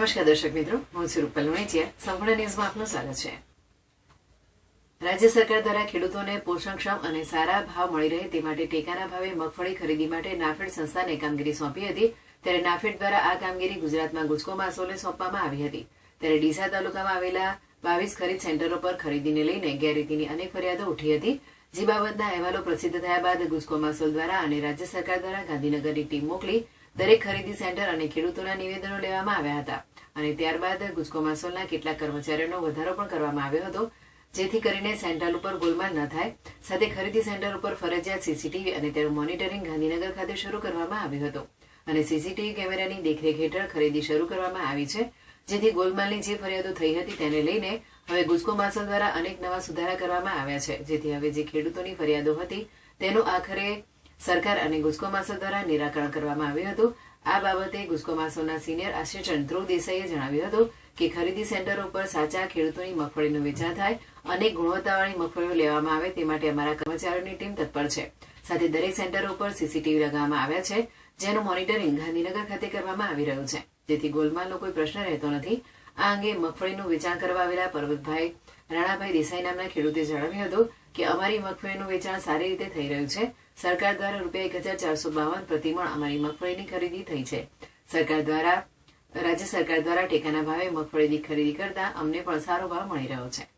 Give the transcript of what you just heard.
નમસ્કાર દર્શક મિત્રો, હું છું રૂપલ સંપૂર્ણ ન્યૂઝમાં આપનું સ્વાગત છે. રાજ્ય સરકાર દ્વારા ખેડૂતોને પોષણક્ષમ અને સારા ભાવ મળી રહે તે માટે ટેકાના ભાવે મગફળી ખરીદી માટે નાફેડ સંસ્થાને કામગીરી સોંપી હતી. ત્યારે નાફેડ દ્વારા આ કામગીરી ગુજરાતમાં ગુજકો માસોલે સોંપવામાં આવી હતી. ત્યારે ડીસા તાલુકામાં આવેલા બાવીસ ખરીદ સેન્ટરો પર ખરીદીને લઈને ગેરરીતિની અનેક ફરિયાદો ઉઠી હતી. જે બાબતના અહેવાલો પ્રસિદ્ધ થયા બાદ ગુજકો માસોલ દ્વારા અને રાજ્ય સરકાર દ્વારા ગાંધીનગરની ટીમ મોકલી દરેક ખરીદી સેન્ટર અને ખેડૂતોના નિવેદનો લેવામાં આવ્યા હતા. અને ત્યારબાદ ગુજકો માસોલના કેટલાક કર્મચારીઓનો વધારો પણ કરવામાં આવ્યો હતો, જેથી કરીને સેન્ટર ઉપર ગોલમાલ ન થાય. સાથે ખરીદી સેન્ટર ઉપર ફરજિયાત સીસીટીવી અને તેનું મોનિટરિંગ ગાંધીનગર ખાતે શરૂ કરવામાં આવ્યું હતું. અને સીસીટીવી કેમેરાની દેખરેખ હેઠળ ખરીદી શરૂ કરવામાં આવી છે, જેથી ગોલમાલની જે ફરિયાદો થઈ હતી તેને લઈને હવે ગુજકો માસલ દ્વારા અનેક નવા સુધારા કરવામાં આવ્યા છે, જેથી હવે જે ખેડૂતોની ફરિયાદો હતી તેનું આખરે સરકાર અને ગુજકો માસલ દ્વારા નિરાકરણ કરવામાં આવ્યું હતું. આ બાબતે ગુસ્કોમાસોના સિનિયર આસિસ્ટન્ટ ધ્રુવ દેસાઈએ જણાવ્યું હતું કે ખરીદી સેન્ટરો ઉપર સાચા ખેડૂતોની મગફળીનું વેચાણ થાય અને ગુણવત્તાવાળી મગફળીઓ લેવામાં આવે તે માટે અમારા કર્મચારીઓની ટીમ તત્પર છે. સાથે દરેક સેન્ટરો ઉપર સીસીટીવી લગાવવામાં આવ્યા છે, જેનું મોનિટરિંગ ગાંધીનગર ખાતે કરવામાં આવી રહ્યું છે. જેથી ગોલમાલનો કોઈ પ્રશ્ન રહેતો નથી. આ અંગે મગફળીનું વેચાણ કરવા આવેલા પર્વતભાઈ રાણાભાઈ દેસાઈ નામના ખેડૂતે જણાવ્યું હતું કે અમારી મગફળીનું વેચાણ સારી રીતે થઈ રહ્યું છે. સરકાર દ્વારા રૂપિયા એક હજાર ચારસો બાવન પ્રતિમણ અમારી મગફળીની ખરીદી થઈ છે. સરકાર દ્વારા, રાજ્ય સરકાર દ્વારા ટેકાના ભાવે મગફળીની ખરીદી કરતા અમને પણ સારો ભાવ મળી રહ્યો છે.